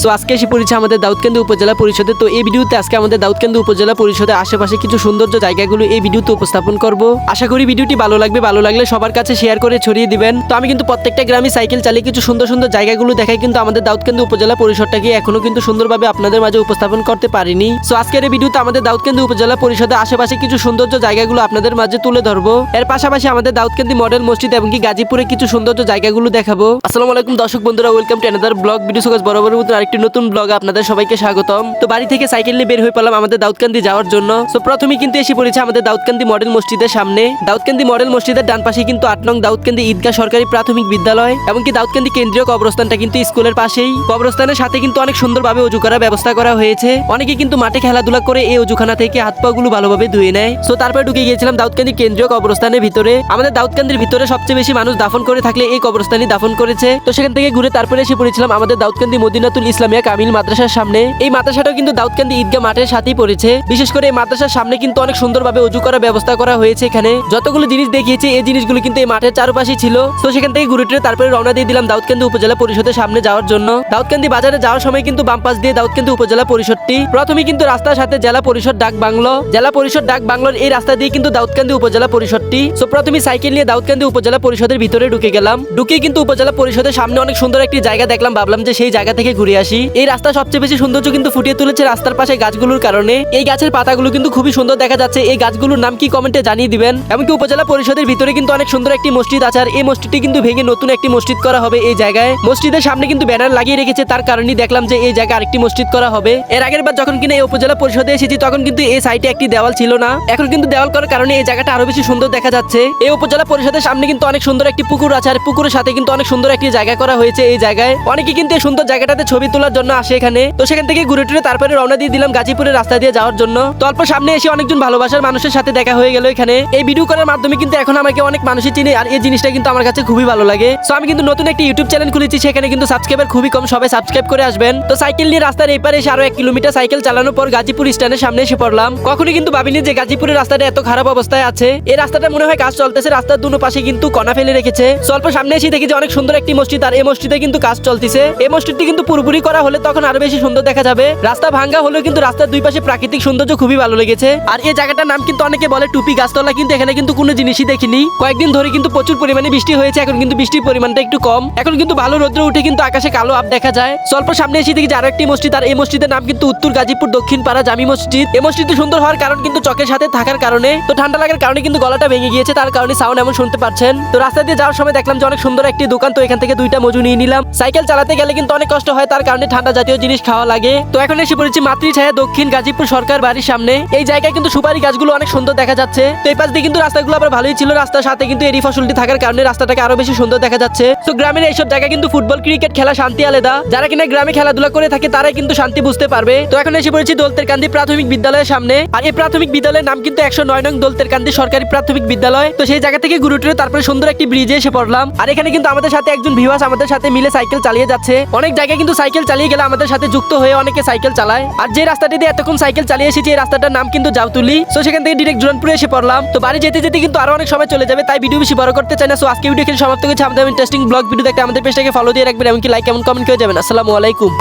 So আজকে এসে পড়েছে আমাদের দাউদকান্দি উপজেলা পরিষদে। তো এই ভিডিওতে আজকে আমাদের দাউদকান্দি উপজেলা পরিষদের আশেপাশে কিছু সৌন্দর্য জায়গাগুলো এই ভিডিওতে উপস্থাপন করব। আশা করি ভিডিওটি ভালো লাগবে। ভালো লাগলে সবার কাছে শেয়ার করে ছড়িয়ে দিবেন। তো আমি কিন্তু প্রত্যেকটা গ্রামে সাইকেল চালিয়ে কিছু সুন্দর সুন্দর জায়গাগুলো দেখাই কিন্তু আমাদের দাউদকান্দি উপজেলা পরিষদটাকে এখনও কিন্তু সুন্দরভাবে আপনাদের মাঝে উপস্থাপন করতে পারিনি। সো আজকের এই ভিডিওতে আমাদের দাউদকান্দি উপজেলা পরিষদের আশেপাশে কিছু সৌন্দর্য জায়গাগুলো আপনাদের মাঝে তুলে ধরবো। এর পাশাপাশি আমাদের দাউদকান্দি মডেল মসজিদ এবং কি গাজীপুরে কিছু সৌন্দর্য জায়গাগুলো দেখাবো। আসসালামু আলাইকুম দর্শক বন্ধুরা welcome to another blog video সকাজ বরাবর আরেকটি নতুন ব্লগ আপনাদের সবাইকে স্বাগতম। তো বাড়ি থেকে সাইকেল নিয়ে বের হয়ে পড়লাম আমাদের দাউদকান্দি যাওয়ার জন্য। তো প্রথমেই কিন্তু এসে পড়েছে আমাদের দাউদকান্দি মডেল মসজিদের সামনে। দাউদকান্দি মডেল মসজিদের ডান পাশে কিন্তু আট নং দাউদকান্দি ঈদগাহ সরকারি প্রাথমিক বিদ্যালয় এবং কি দাউদকান্দি কেন্দ্রীয় কবরস্থানটা কিন্তু স্কুলের পাশেই। কবরস্থানের সাথে কিন্তু অনেক সুন্দরভাবে অজু করার ব্যবস্থা করা হয়েছে। অনেকে কিন্তু মাঠে খেলাধুলা করে এই অজুখানা থেকে হাত পা গুলো ভালোভাবে ধুয়ে নেয়। সো তারপরে ঢুকে গিয়েছিলাম দাউদকান্দি কেন্দ্রীয় কবরস্থানের ভিতরে। আমাদের দাউদকান্দির ভিতরে সবচেয়ে বেশি মানুষ দাফন করে থাকলে এই কবরস্থানই দাফন করেছে। তো সেখান থেকে ঘুরে তারপরে এসে পড়েছিলাম আমাদের দাউদকান্দি মদিনাতুল ইসলামিয়া কামিল মাদ্রাসার সামনে। এই মাদ্রাসাটাও কিন্তু দাউদকান্দি ঈদগাহ মাঠের সাথেই পড়েছে। বিশেষ করে এই মাদ্রাসার সামনে কিন্তু অনেক সুন্দরভাবে অজু করার ব্যবস্থা করা হয়েছে এখানে। যতগুলো জিনিস দেখিয়েছে, এই জিনিসগুলো কিন্তু এই মাঠের চারপাশেই ছিল। তো সেখান থেকে ঘুরে টুরে তারপরে রওনা দিয়ে দিলাম দাউদকান্দি উপজেলা পরিষদের সামনে যাওয়ার জন্য। দাউদকান্দি বাজারে যাওয়ার সময় কিন্তু বাম পাশ দিয়ে দাউদকান্দি উপজেলা পরিষদটি। প্রথমে কিন্তু রাস্তার সাথে জেলা পরিষদ ডাক বাংলো। জেলা পরিষদ ডাক বাংলোর এই রাস্তা দিয়ে কিন্তু দাউদকান্দি উপজেলা পরিষদটি। সো প্রথমে সাইকেল নিয়ে দাউদকান্দি উপজেলা পরিষদের ভিতরে ঢুকে গেলাম। ঢুকে কিন্তু উপজেলা পরিষদের সামনে অনেক সুন্দর একটি জায়গা দেখলাম। ভাবলাম যে সেই জায়গা থেকে ঘুরে আসি। এই রাস্তা সবচেয়ে বেশি সৌন্দর্য কিন্তু ফুটিয়ে তুলেছে রাস্তার পাশে গাছগুলোর কারণে। এই গাছের পাতাগুলো কিন্তু খুবই সুন্দর দেখা যাচ্ছে। এই গাছগুলোর নাম কি কমেন্টে জানিয়ে দিবেন। এমনকি উপজেলা পরিষদের ভিতরে কিন্তু অনেক সুন্দর একটি মসজিদ আছে, আর এই মসজিদটি কিন্তু ভেঙে নতুন একটি মসজিদ করা হবে এই জায়গায়। মসজিদের সামনে কিন্তু ব্যানার লাগিয়ে রেখেছে, তার কারণেই দেখলাম যে এই জায়গায় আরেকটি মসজিদ করা হবে। এর আগের বার যখন কিনা এই উপজেলা পরিষদে এসেছি, তখন কিন্তু এই সাইডে একটি দেওয়াল ছিল না। এখন কিন্তু দেওয়াল করার কারণে এই জায়গাটা আরও বেশি সুন্দর দেখা যাচ্ছে। এই উপজেলা পরিষদের সামনে কিন্তু অনেক সুন্দর একটি পুকুর আছে, আর পুকুরের সাথে কিন্তু অনেক সুন্দর একটি জায়গা করা হয়েছে এই জায়গায়। অনেকে কিন্তু এই সুন্দর জায়গাটাতে ছবি তোলার জন্য আসে এখানে। তো সেখান থেকে ঘুরে টুরে তারপরে রওনা দিয়ে দিলাম গাজীপুরের রাস্তা দিয়ে যাওয়ার জন্য। তো অল্প সামনে এসে অনেকজন ভালোবাসার মানুষের সাথে দেখা হয়ে গেল এখানে। এই ভিডিও করার মাধ্যমে কিন্তু এখন আমাকে অনেক মানুষই চিনে আর এই জিনিসটা কিন্তু আমার কাছে খুবই ভালো লাগে। সো আমি কিন্তু নতুন একটি ইউটিউব চ্যানেল খুলেছি, সেখানে কিন্তু সাবস্ক্রাইবার খুবই কম, সবাই সাবস্ক্রাইব করে আসবেন। তো সাইকেল নিয়ে রাস্তার এপারে এসে আরও এক কিলোমিটার সাইকেল চালানোর পর গাজীপুর স্ট্যান্ডের সামনে এসে পড়লাম। কখনই কিন্তু ভাবিনি যে গাজীপুরের রাস্তাটা এত খারাপ অবস্থায় আছে। এই রাস্তাটা মনে হয় কাজ চলতেছে, রাস্তার দুনো পাশে কিন্তু কণা ফেলে রেখেছে। স্বল্প সামনে এসে দেখি যে অনেক সুন্দর একটি মসজিদ, আর এই মসজিদে কিন্তু কাজ চলতেছে। এই মসজিদটি কিন্তু পুরোপুরি করা হলে তখন আরও বেশি সুন্দর দেখা যাবে। রাস্তা ভাঙ্গা হলেও কিন্তু রাস্তার দুই পাশে প্রাকৃতিক সৌন্দর্য খুবই ভালো লেগেছে। আর এই জায়গাটার নাম কিন্তু অনেকে বলে টুপি গাছতলা, কিন্তু এখানে কিন্তু কোনো জিনিসই দেখিনি। কয়েকদিন ধরে কিন্তু প্রচুর পরিমাণে বৃষ্টি হয়েছে, এখন কিন্তু বৃষ্টির পরিমাণটা একটু কম। এখন কিন্তু ভালো রোদ্র উঠে কিন্তু আকাশে কালো আপ দেখা যায়। স্বল্প সামনে এসে দেখি যে একটি মসজিদ, আর এই মসজিদের নাম কিন্তু উত্তর গাজীপুর দক্ষিণ পাড়া জামি মসজিদ। এই মসজিদটি সুন্দর হওয়ার কারণ কিন্তু চকের সাথে থাকার কারণে। তো ঠান্ডা লাগার কারণে কিন্তু গলাটা ভেঙে গিয়েছে, তার কারণে সাউন্ড এমন শুনতে পাচ্ছেন। তো রাস্তা দিয়ে যাওয়ার সময় দেখলাম যে অনেক সুন্দর একটি দোকান, তো এখান থেকে দুইটা মজু নিয়ে নিলাম। সাইকেল চালাতে গেলে কিন্তু অনেক কষ্ট হয়, তার কারণে ঠান্ডা জাতীয় জিনিস খাওয়া লাগে। তো এখন এসে পড়েছি মাতৃ ছায়া দক্ষিণ গাজীপুর সরকার বাড়ির সামনে। এই জায়গায় কিন্তু সুপারি গাছগুলো অনেক সুন্দর দেখা যাচ্ছে। তো এই পাশ দিয়ে কিন্তু রাস্তাগুলো আবার ভালোই ছিল। রাস্তার সাথে কিন্তু এরি ফসলটি থাকার কারণে রাস্তাটাকে আরও বেশি সুন্দর দেখা যাচ্ছে। তো গ্রামের এইসব জায়গায় কিন্তু ফুটবল, ক্রিকেট খেলা শান্তি আলাদা। যারা কিনা গ্রামে খেলাধুলা করে থাকে, তারাই কিন্তু শান্তি বুঝতে পারবে। তো এখন এসে পড়েছি দোলতের কান্দি প্রাথমিক বিদ্যালয়ের সামনে। আর এই প্রাথমিক বিদ্যালয়ের নাম কিন্তু একশো নয় নং দোলতের কান্দি সরকারি প্রাথমিক বিদ্যালয়। তো সেই জায়গা থেকে ঘুরে টুরে তারপরে সুন্দর একটি ব্রিজে এসে পড়লাম। আর এখানে কিন্তু আমাদের সাথে একজন ভিওয়াস আমাদের সাথে মিলে সাইকেল চালিয়ে যাচ্ছে। অনেক জায়গায় কিন্তু সাইকেল চালিয়ে গেলে আমাদের সাথে যুক্ত হয়ে অনেকে সাইকেল চালায়। আর যে রাস্তাটি দিয়ে এতক্ষণ সাইকেল চালিয়ে এসেছি, এই রাস্তাটার নাম কিন্তু জাউতুলি তো সেখান থেকে ডিরেক্ট জুরানপুরে এসে পড়লাম। তো বাড়ি যেতে যেতে কিন্তু আরও অনেক সময় চলে যাবে, তাই ভিডিও বেশি বড় করতে চাই না। সো আজকে ভিডিও এখানে সমাপ্ত করছি। আমাদের ইন্টারেস্টিং ব্লগ ভিডিও দেখতে আমাদের পেজটাকে ফলো দিয়ে রাখবেন, এমনকি লাইক এমন কমেন্ট করে যাবেন। আসসালামু আলাইকুম।